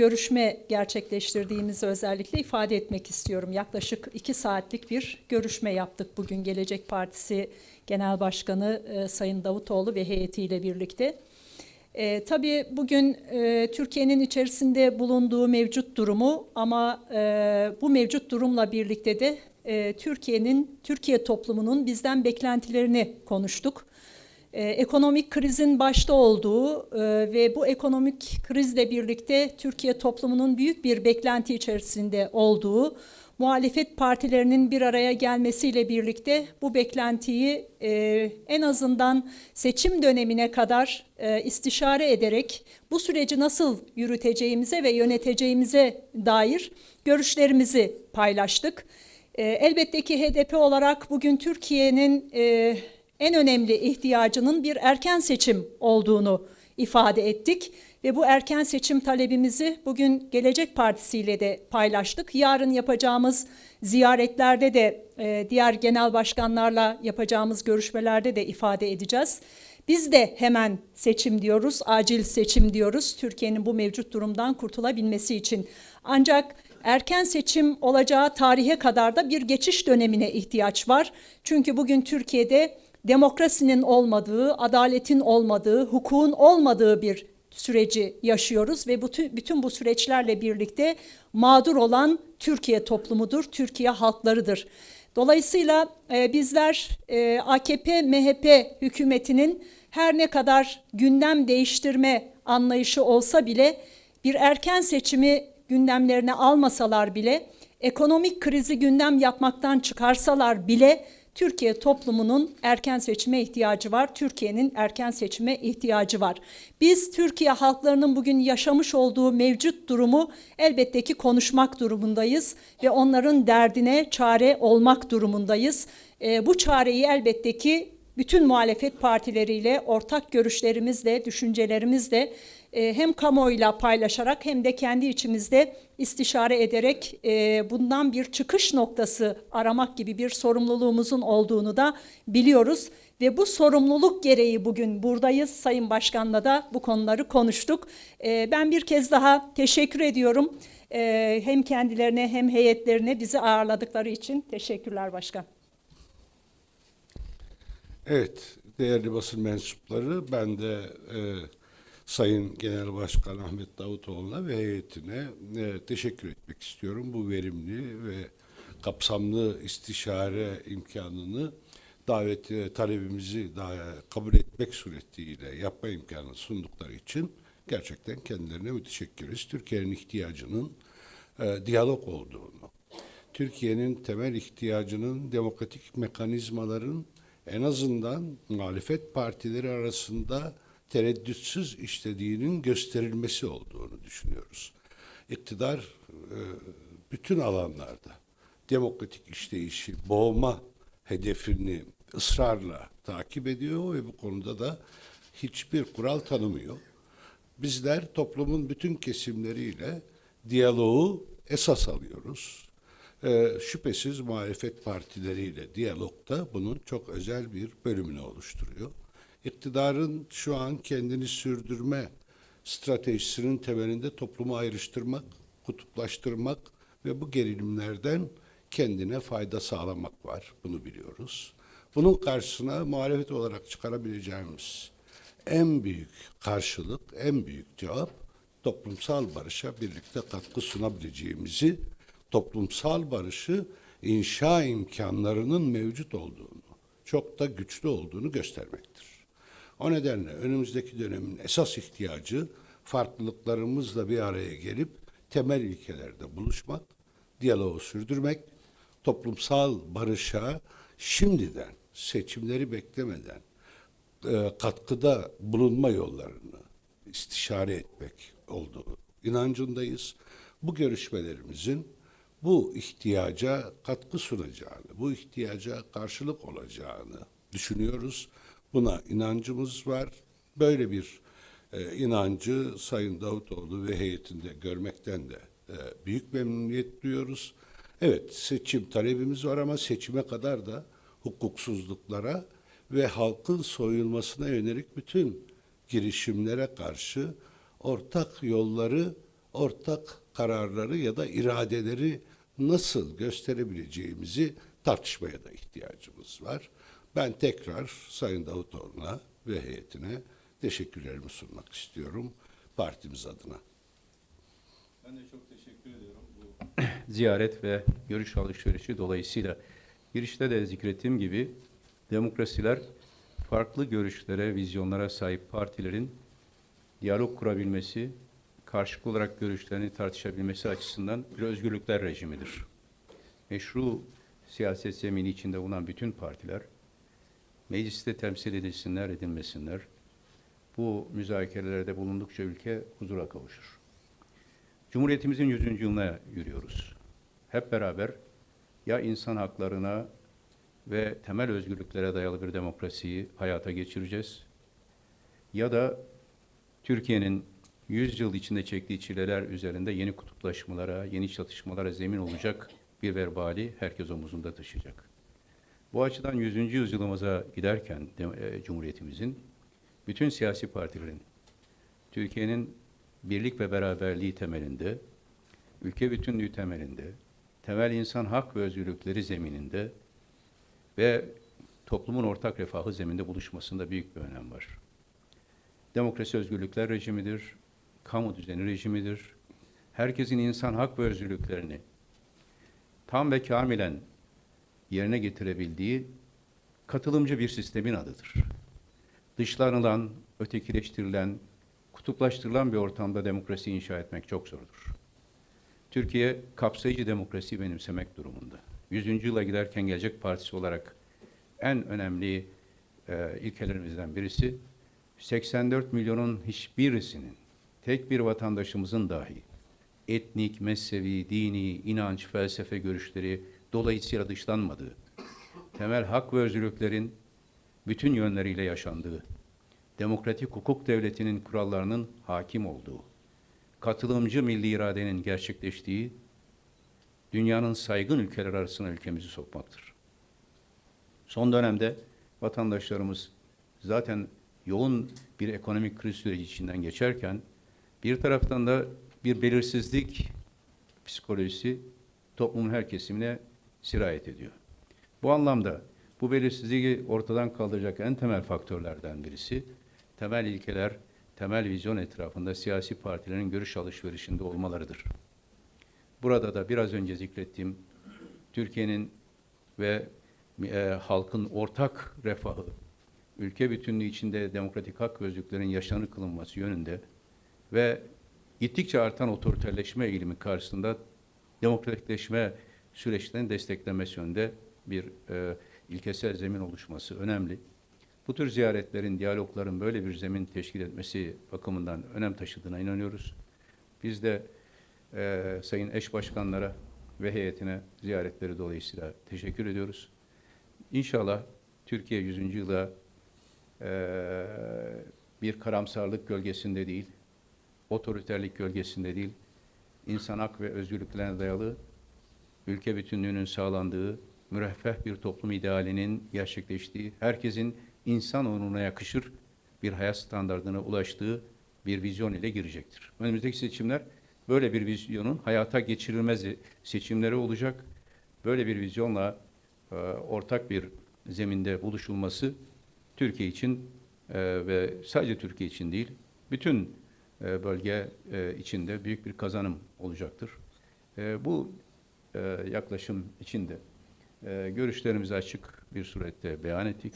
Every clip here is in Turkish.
görüşme gerçekleştirdiğimizi özellikle ifade etmek istiyorum. Yaklaşık iki saatlik bir görüşme yaptık bugün Gelecek Partisi Genel Başkanı e, Sayın Davutoğlu ve heyetiyle birlikte. E, tabii bugün e, Türkiye'nin içerisinde bulunduğu mevcut durumu ama e, bu mevcut durumla birlikte de e, Türkiye'nin, Türkiye toplumunun bizden beklentilerini konuştuk. E, ekonomik krizin başta olduğu e, ve bu ekonomik krizle birlikte Türkiye toplumunun büyük bir beklenti içerisinde olduğu, muhalefet partilerinin bir araya gelmesiyle birlikte bu beklentiyi e, en azından seçim dönemine kadar e, istişare ederek bu süreci nasıl yürüteceğimize ve yöneteceğimize dair görüşlerimizi paylaştık. E, elbette ki HDP olarak bugün Türkiye'nin en önemli ihtiyacının bir erken seçim olduğunu ifade ettik ve bu erken seçim talebimizi bugün Gelecek Partisi ile de paylaştık. Yarın yapacağımız ziyaretlerde de e, diğer genel başkanlarla yapacağımız görüşmelerde de ifade edeceğiz. Biz de hemen seçim diyoruz, acil seçim diyoruz Türkiye'nin bu mevcut durumdan kurtulabilmesi için. Ancak erken seçim olacağı tarihe kadar da bir geçiş dönemine ihtiyaç var. Çünkü bugün Türkiye'de demokrasinin olmadığı, adaletin olmadığı, hukukun olmadığı bir süreci yaşıyoruz ve bütün, bütün bu süreçlerle birlikte mağdur olan Türkiye toplumudur, Türkiye halklarıdır. Dolayısıyla e, bizler e, AKP MHP hükümetinin her ne kadar gündem değiştirme anlayışı olsa bile bir erken seçimi gündemlerine almasalar bile ekonomik krizi gündem yapmaktan çıkarsalar bile Türkiye toplumunun erken seçime ihtiyacı var. Türkiye'nin erken seçime ihtiyacı var. Biz Türkiye halklarının bugün yaşamış olduğu mevcut durumu elbette ki konuşmak durumundayız ve onların derdine çare olmak durumundayız. E, bu çareyi elbette ki bütün muhalefet partileriyle ortak görüşlerimizle, düşüncelerimizle e, hem kamuoyuyla paylaşarak hem de kendi içimizde istişare ederek e, bundan bir çıkış noktası aramak gibi bir sorumluluğumuzun olduğunu da biliyoruz. Ve bu sorumluluk gereği bugün buradayız. Sayın Başkan'la da bu konuları konuştuk. E, ben bir kez daha teşekkür ediyorum. Hem kendilerine hem heyetlerine bizi ağırladıkları için teşekkürler Başkan. Evet, değerli basın mensupları, ben de e, Sayın Genel Başkan Ahmet Davutoğlu'na ve heyetine e, teşekkür etmek istiyorum. Bu verimli ve kapsamlı istişare imkanını davet talebimizi daha kabul etmek suretiyle yapma imkanı sundukları için gerçekten kendilerine müteşekkiriz. Türkiye'nin ihtiyacının e, diyalog olduğunu, Türkiye'nin temel ihtiyacının demokratik mekanizmaların en azından muhalefet partileri arasında tereddütsüz işlediğinin gösterilmesi olduğunu düşünüyoruz. İktidar e, bütün alanlarda demokratik işleyişi boğma hedefini ısrarla takip ediyor ve bu konuda da hiçbir kural tanımıyor. Bizler toplumun bütün kesimleriyle diyaloğu esas alıyoruz. Ee, şüphesiz muhalefet partileriyle diyalogda bunun çok özel bir bölümünü oluşturuyor. İktidarın şu an kendini sürdürme stratejisinin temelinde toplumu ayrıştırmak, kutuplaştırmak ve bu gerilimlerden kendine fayda sağlamak var. Bunu biliyoruz. Bunun karşısına muhalefet olarak çıkarabileceğimiz en büyük karşılık, en büyük cevap toplumsal barışa birlikte katkı sunabileceğimizi, toplumsal barışı inşa imkanlarının mevcut olduğunu, çok da güçlü olduğunu göstermektir. O nedenle önümüzdeki dönemin esas ihtiyacı farklılıklarımızla bir araya gelip temel ilkelerde buluşmak, diyaloğu sürdürmek, toplumsal barışa şimdiden seçimleri beklemeden e, katkıda bulunma yollarını istişare etmek olduğu inancındayız. Bu görüşmelerimizin bu ihtiyaca katkı sunacağını, bu ihtiyaca karşılık olacağını düşünüyoruz. Buna inancımız var. Böyle bir e, inancı Sayın Davutoğlu ve heyetinde görmekten de e, büyük memnuniyet duyuyoruz. Evet seçim talebimiz var ama seçime kadar da hukuksuzluklara ve halkın soyulmasına yönelik bütün girişimlere karşı ortak yolları ortak kararları ya da iradeleri nasıl gösterebileceğimizi tartışmaya da ihtiyacımız var. Ben tekrar Sayın Davutoğlu'na ve heyetine teşekkürlerimi sunmak istiyorum partimiz adına. Ben de çok teşekkür ediyorum bu ziyaret ve görüş alışverişi dolayısıyla girişte de zikrettiğim gibi demokrasiler farklı görüşlere, vizyonlara sahip partilerin diyalog kurabilmesi, karşılıklı olarak görüşlerini tartışabilmesi açısından bir özgürlükler rejimidir. Meşru siyaset zemini içinde bulunan bütün partiler mecliste temsil edilsinler, edilmesinler. Bu müzakerelerde bulundukça ülke huzura kavuşur. Cumhuriyetimizin 100. yılına yürüyoruz. Hep beraber ya insan haklarına ve temel özgürlüklere dayalı bir demokrasiyi hayata geçireceğiz ya da Türkiye'nin 100 yıl içinde çektiği çileler üzerinde yeni kutuplaşmalara, yeni çatışmalara zemin olacak bir verbali herkes omuzunda taşıyacak. Bu açıdan 100. yüzyılımıza giderken de, e, Cumhuriyetimizin bütün siyasi partilerin Türkiye'nin birlik ve beraberliği temelinde, ülke bütünlüğü temelinde, temel insan hak ve özgürlükleri zemininde ve toplumun ortak refahı zeminde buluşmasında büyük bir önem var. Demokrasi özgürlükler rejimidir, kamu düzeni rejimidir. Herkesin insan hak ve özgürlüklerini tam ve kamilen yerine getirebildiği katılımcı bir sistemin adıdır. Dışlanılan, ötekileştirilen, kutuplaştırılan bir ortamda demokrasi inşa etmek çok zordur. Türkiye kapsayıcı demokrasi benimsemek durumunda. Yüzüncü yıla giderken Gelecek Partisi olarak en önemli e, ilkelerimizden birisi 84 milyonun hiçbirisinin tek bir vatandaşımızın dahi etnik, mezhebi, dini, inanç, felsefe görüşleri dolayısıyla dışlanmadığı, temel hak ve özgürlüklerin bütün yönleriyle yaşandığı, demokratik hukuk devletinin kurallarının hakim olduğu, katılımcı milli iradenin gerçekleştiği, dünyanın saygın ülkeler arasına ülkemizi sokmaktır. Son dönemde vatandaşlarımız zaten yoğun bir ekonomik kriz süreci içinden geçerken, bir taraftan da bir belirsizlik psikolojisi toplumun her kesimine sirayet ediyor. Bu anlamda bu belirsizliği ortadan kaldıracak en temel faktörlerden birisi, temel ilkeler, temel vizyon etrafında siyasi partilerin görüş alışverişinde olmalarıdır. Burada da biraz önce zikrettiğim Türkiye'nin ve e, halkın ortak refahı, ülke bütünlüğü içinde demokratik hak ve özgürlüklerin yaşanır kılınması yönünde ve gittikçe artan otoriterleşme eğilimi karşısında demokratikleşme süreçlerini desteklemesi yönünde bir e, ilkesel zemin oluşması önemli. Bu tür ziyaretlerin, diyalogların böyle bir zemin teşkil etmesi bakımından önem taşıdığına inanıyoruz. Biz de e, Sayın Eş Başkanlara ve heyetine ziyaretleri dolayısıyla teşekkür ediyoruz. İnşallah Türkiye 100. yıla e, bir karamsarlık gölgesinde değil, otoriterlik gölgesinde değil, insan hak ve özgürlüklerine dayalı ülke bütünlüğünün sağlandığı, müreffeh bir toplum idealinin gerçekleştiği, herkesin insan onuruna yakışır bir hayat standartına ulaştığı bir vizyon ile girecektir. Önümüzdeki seçimler böyle bir vizyonun hayata geçirilmez seçimleri olacak. Böyle bir vizyonla e, ortak bir zeminde buluşulması Türkiye için e, ve sadece Türkiye için değil, bütün e, bölge e, içinde büyük bir kazanım olacaktır. E, bu e, yaklaşım içinde e, görüşlerimizi açık bir surette beyan ettik.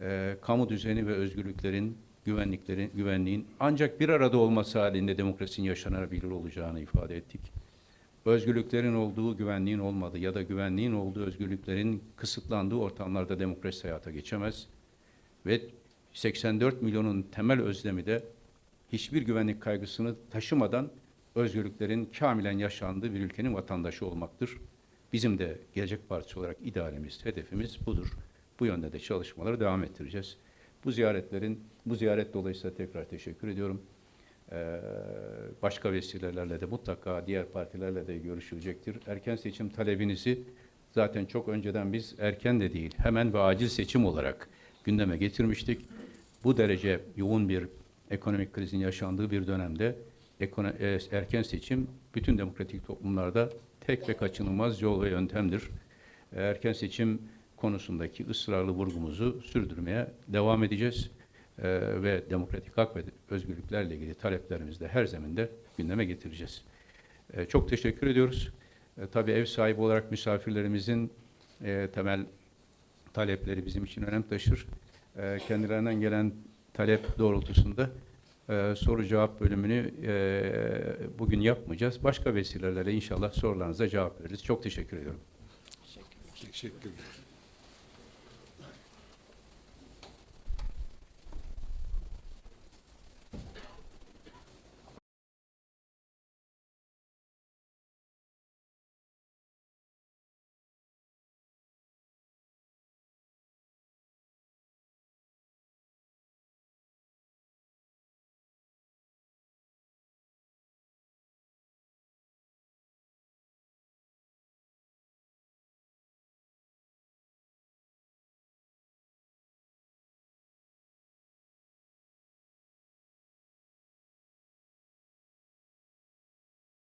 E, kamu düzeni ve özgürlüklerin, güvenliklerin, güvenliğin ancak bir arada olması halinde demokrasinin yaşanabilir olacağını ifade ettik. Özgürlüklerin olduğu, güvenliğin olmadığı ya da güvenliğin olduğu, özgürlüklerin kısıtlandığı ortamlarda demokrasi hayata geçemez. Ve 84 milyonun temel özlemi de hiçbir güvenlik kaygısını taşımadan özgürlüklerin kamilen yaşandığı bir ülkenin vatandaşı olmaktır. Bizim de Gelecek Partisi olarak idealimiz, hedefimiz budur. Bu yönde de çalışmaları devam ettireceğiz. Bu ziyaretlerin, bu ziyaret dolayısıyla tekrar teşekkür ediyorum. Ee, başka vesilelerle de mutlaka diğer partilerle de görüşülecektir. Erken seçim talebinizi zaten çok önceden biz erken de değil, hemen ve acil seçim olarak gündeme getirmiştik. Bu derece yoğun bir ekonomik krizin yaşandığı bir dönemde erken seçim bütün demokratik toplumlarda tek ve kaçınılmaz yol ve yöntemdir. E, Erken seçim konusundaki ısrarlı vurgumuzu sürdürmeye devam edeceğiz. E, ve demokratik hak ve özgürlüklerle ilgili taleplerimizi de her zeminde gündeme getireceğiz. E, çok teşekkür ediyoruz. E, tabii ev sahibi olarak misafirlerimizin e, temel talepleri bizim için önem taşır. E, kendilerinden gelen talep doğrultusunda e, soru cevap bölümünü e, bugün yapmayacağız. Başka vesilelerle inşallah sorularınıza cevap veririz. Çok teşekkür ediyorum. Teşekkürler.